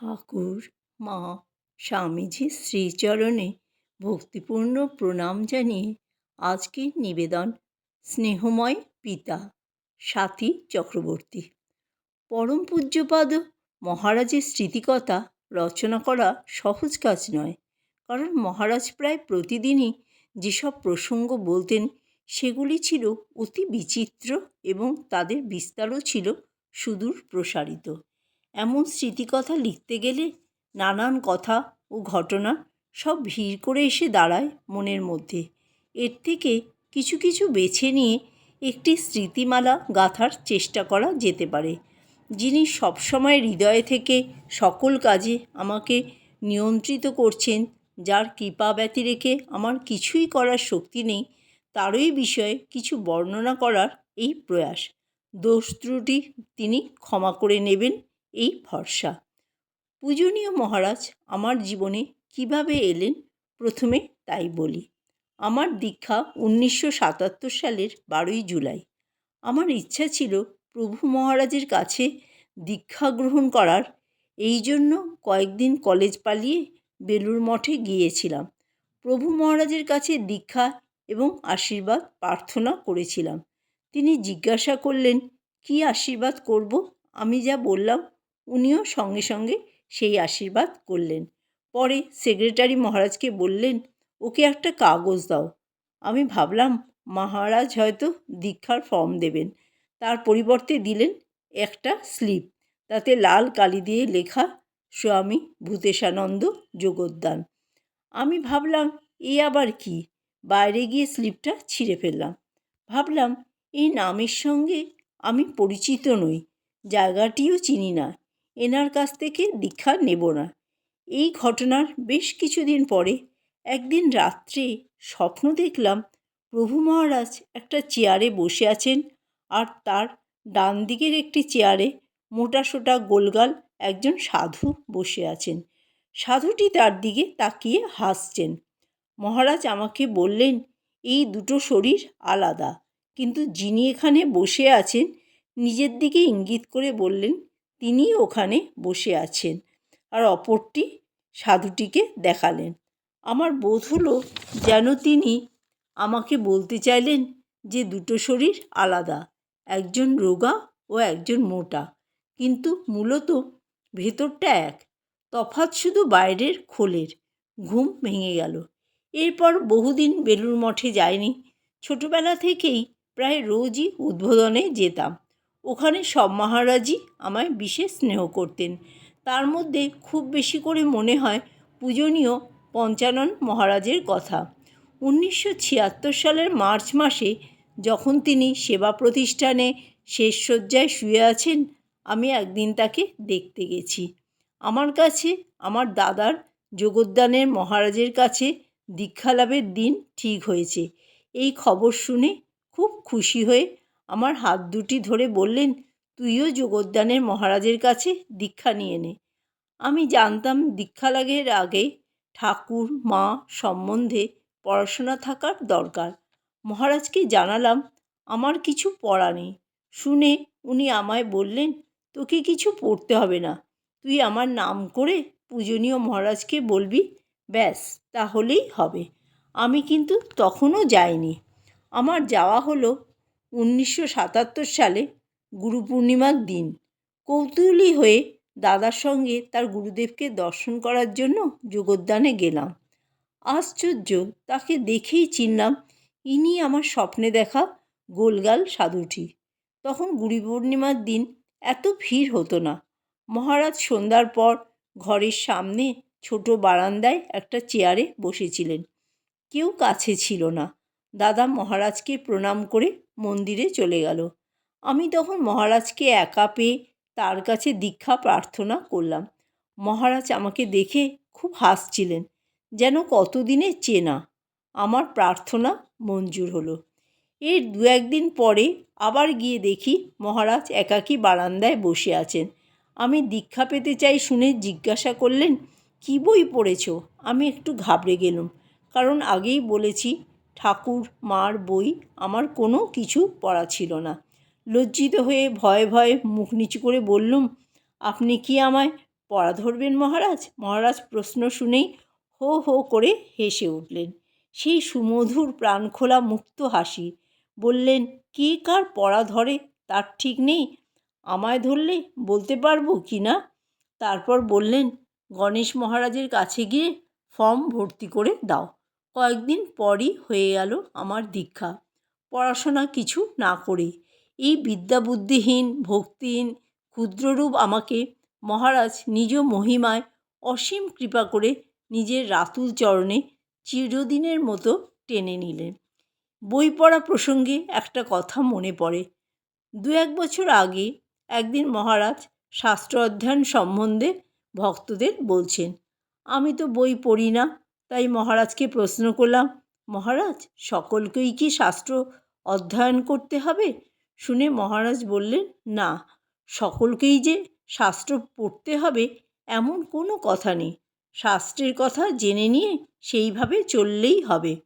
ঠাকুর, মা স্বামীজির শ্রীচরণে ভক্তিপূর্ণ প্রণাম জানিয়ে আজকের নিবেদন, স্নেহময় পিতা স্বাতী চক্রবর্তী। পরম পূজ্যপাদ মহারাজের স্মৃতিকথা রচনা করা সহজ কাজ নয়, কারণ মহারাজ প্রায় প্রতিদিনই যেসব প্রসঙ্গ বলতেন সেগুলি ছিল অতি বিচিত্র এবং তাদের বিস্তারও ছিল সুদূর প্রসারিত এমন স্মৃতিকথা লিখতে গেলে নানান কথা ও ঘটনা সব ভিড় করে এসে দাঁড়ায় মনের মধ্যে। এর থেকে কিছু কিছু বেছে নিয়ে একটি স্মৃতিমালা গাঁথার চেষ্টা করা যেতে পারে, যিনি সবসময় হৃদয় থেকে সকল কাজে আমাকে নিয়ন্ত্রিত করছেন, যার কৃপা ব্যতি রেখে আমার কিছুই করার শক্তি নেই, তারই বিষয়ে কিছু বর্ণনা করার এই প্রয়াস। দোষ ত্রুটি তিনি ক্ষমা করে নেবেন এই ভরসা। পূজনীয় মহারাজ, আমার জীবনে কীভাবে এলেন? প্রথমে তাই বলি। আমার দীক্ষা উনিশশো সাতাত্তর সালের বারোই জুলাই। আমার ইচ্ছা ছিল প্রভু মহারাজের কাছে দীক্ষা গ্রহণ করার। এই জন্য কয়েকদিন কলেজ পালিয়ে বেলুর মঠে গিয়েছিলাম। প্রভু মহারাজের কাছে দীক্ষা এবং আশীর্বাদ প্রার্থনা করেছিলাম। তিনি জিজ্ঞাসা করলেন, কী আশীর্বাদ করব? আমি যা বললাম উনিও সঙ্গে সঙ্গে সেই আশীর্বাদ করলেন। পরে সেক্রেটারি মহারাজকে বললেন, ওকে একটা কাগজ দাও। আমি ভাবলাম, মহারাজ হয়তো দীক্ষার ফর্ম দেবেন। তার পরিবর্তে দিলেন একটা স্লিপ তাতে লাল কালি দিয়ে লেখা, স্বামী ভূতেশানন্দ যোগদান আমি ভাবলাম, এ আবার কি? বাইরে গিয়ে স্লিপটা ছিঁড়ে ফেললাম। ভাবলাম, এই নামের সঙ্গে আমি পরিচিত নই। জায়গাটিও চিনি না। এনার কাছ থেকে দীক্ষা নেব না। এই ঘটনার বেশ কিছুদিন পরে একদিন রাত্রে স্বপ্ন দেখলাম প্রভু মহারাজ একটা চেয়ারে বসে আছেন আর তার ডান দিকের একটি চেয়ারে মোটাসোটা গোলগাল একজন সাধু বসে আছেন। সাধুটি তার দিকে তাকিয়ে হাসছেন। মহারাজ আমাকে বললেন, এই দুটো শরীর আলাদা। কিন্তু যিনি এখানে বসে আছেন, নিজের দিকে ইঙ্গিত করে বললেন তিনি ওখানে বসে আছেন। আর অপরটি সাধুটিকে দেখালেন। আমার বোধ হলো যেন তিনি আমাকে বলতে চাইলেন যে দুটো শরীর আলাদা, একজন রোগা ও একজন মোটা। কিন্তু মূলত ভেতরটা এক। তফাৎ শুধু বাইরের খোলের। ঘুম ভেঙে গেল। এরপর বহুদিন বেলুর মঠে যায়নি ছোটোবেলা থেকেই প্রায় রোজই উদ্বোধনে যেতাম। ওখানে সব মহারাজই আমায় বিশেষ স্নেহ করতেন। তার মধ্যে খুব বেশি করে মনে হয় পূজনীয় পঞ্চানন মহারাজের কথা। উনিশশো ছিয়াত্তর সালের মার্চ মাসে যখন তিনি সেবা প্রতিষ্ঠানে শেষ শয্যায় শুয়ে আছেন, আমি একদিন তাকে দেখতে গেছি। আমার কাছে, আমার দাদার যোগদানের মহারাজের কাছে দীক্ষালাভের দিন ঠিক হয়েছে। এই খবর শুনে খুব খুশি হয়ে আমার হাত দুটি ধরে বললেন, তুইও যোগদানের মহারাজের কাছে দীক্ষা নিয়ে নে। আমি জানতাম দীক্ষালাভের আগে ঠাকুর, মা সম্বন্ধে পড়াশোনা থাকার দরকার। মহারাজকে জানালাম, আমার কিছু পড়া নেই। শুনে উনি আমায় বললেন, তোকে কিছু পড়তে হবে না। তুই আমার নাম করে পূজনীয় মহারাজকে বলবি, ব্যাস, তাহলেই হবে। আমি কিন্তু তখনও যাইনি। আমার যাওয়া হলো উনিশশো সাতাত্তর সালে গুরু পূর্ণিমার দিন। কৌতূহলী হয়ে দাদার সঙ্গে তার গুরুদেবকে দর্শন করার জন্য যোগদানে গেলাম। আশ্চর্য, তাকে দেখেই চিনলাম, ইনি আমার স্বপ্নে দেখা গোলগাল সাধুটি। তখন গুরু পূর্ণিমার দিন এত ভিড় হতো না। মহারাজ সন্ধ্যার পর ঘরের সামনে ছোট বারান্দায় একটা চেয়ারে বসেছিলেন। কেউ কাছে ছিল না। দাদা মহারাজকে প্রণাম করে মন্দিরে চলে গেল। আমি তখন মহারাজকে একা পেয়ে তার কাছে দীক্ষা প্রার্থনা করলাম। মহারাজ আমাকে দেখে খুব হাসছিলেন, যেন কতদিনের চেনা। আমার প্রার্থনা মঞ্জুর হলো। এর দু একদিন পরে আবার গিয়ে দেখি মহারাজ একাকী বারান্দায় বসে আছেন। আমি দীক্ষা পেতে চাই শুনে জিজ্ঞাসা করলেন, কী বই পড়েছ? আমি একটু ঘাবড়ে গেলুম, কারণ আগেই বলেছি ঠাকুর, মার, বই আমার কোনো কিছু পড়া ছিল না। লজ্জিত হয়ে ভয়ে ভয়ে মুখ নিচু করে বললুম, আপনি কি আমায় পড়া ধরবেন মহারাজ? মহারাজ প্রশ্ন শুনেই হো হো করে হেসে উঠলেন। সেই সুমধুর প্রাণখোলা মুক্ত হাসি। বললেন, কে কার পড়া ধরে তার ঠিক নেই? আমায় ধরলে বলতে পারব কি না? তারপর বললেন, গণেশ মহারাজের কাছে গিয়ে ফর্ম ভর্তি করে দাও। কয়েকদিন পরই হয়ে গেল আমার দীক্ষা। পড়াশোনা কিছু না করে এই বিদ্যাবুদ্ধিহীন, ভক্তিহীন, ক্ষুদ্ররূপ আমাকে মহারাজ নিজ মহিমায় অসীম কৃপা করে নিজের রাতুল চরণে চিরদিনের মতো টেনে নিলেন। বই পড়া প্রসঙ্গে একটা কথা মনে পড়ে। দু এক বছর আগে একদিন মহারাজ শাস্ত্র অধ্যয়ন সম্বন্ধে ভক্তদের বলছেন, আমি তো বই পড়ি না তাই মহারাজকে প্রশ্ন করলাম, মহারাজ, সকলকেই কি শাস্ত্র অধ্যয়ন করতে হবে? শুনে মহারাজ বললেন, না, সকলকেই যে শাস্ত্র পড়তে হবে এমন কোনো কথা নেই। শাস্ত্রের কথা জেনে নিয়ে সেইভাবে চললেই হবে।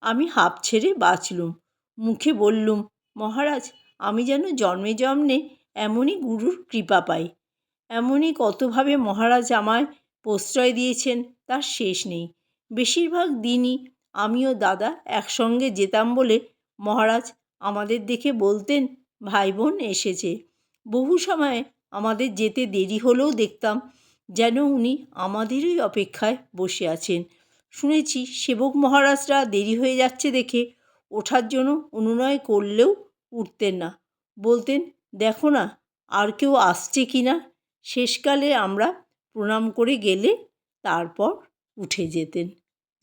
আমি হাঁপ ছেড়ে বাঁচলুম। মুখে বললুম, মহারাজ, আমি যেন জন্মে জন্মে এমনই গুরুর কৃপা পাই। এমনই কতভাবে মহারাজ আমায় প্রশ্রয় দিয়েছেন, তার শেষ নেই। বেশিরভাগ দিনই আমি ও দাদা একসঙ্গে যেতাম বলে মহারাজ আমাদের দেখে বলতেন ভাই বোন এসেছে। বহু সময়ে আমাদের যেতে দেরি হলেও দেখতাম যেন উনি আমাদেরই অপেক্ষায় বসে আছেন। শুনেছি সেবক মহারাজরা দেরি হয়ে যাচ্ছে দেখে ওঠার জন্য অনুনয় করলেও উঠতেন না। বলতেন, দেখো না, আর কেউ আসছে কি না? শেষকালে আমরা প্রণাম করে গেলে তারপর উঠে যেতেন।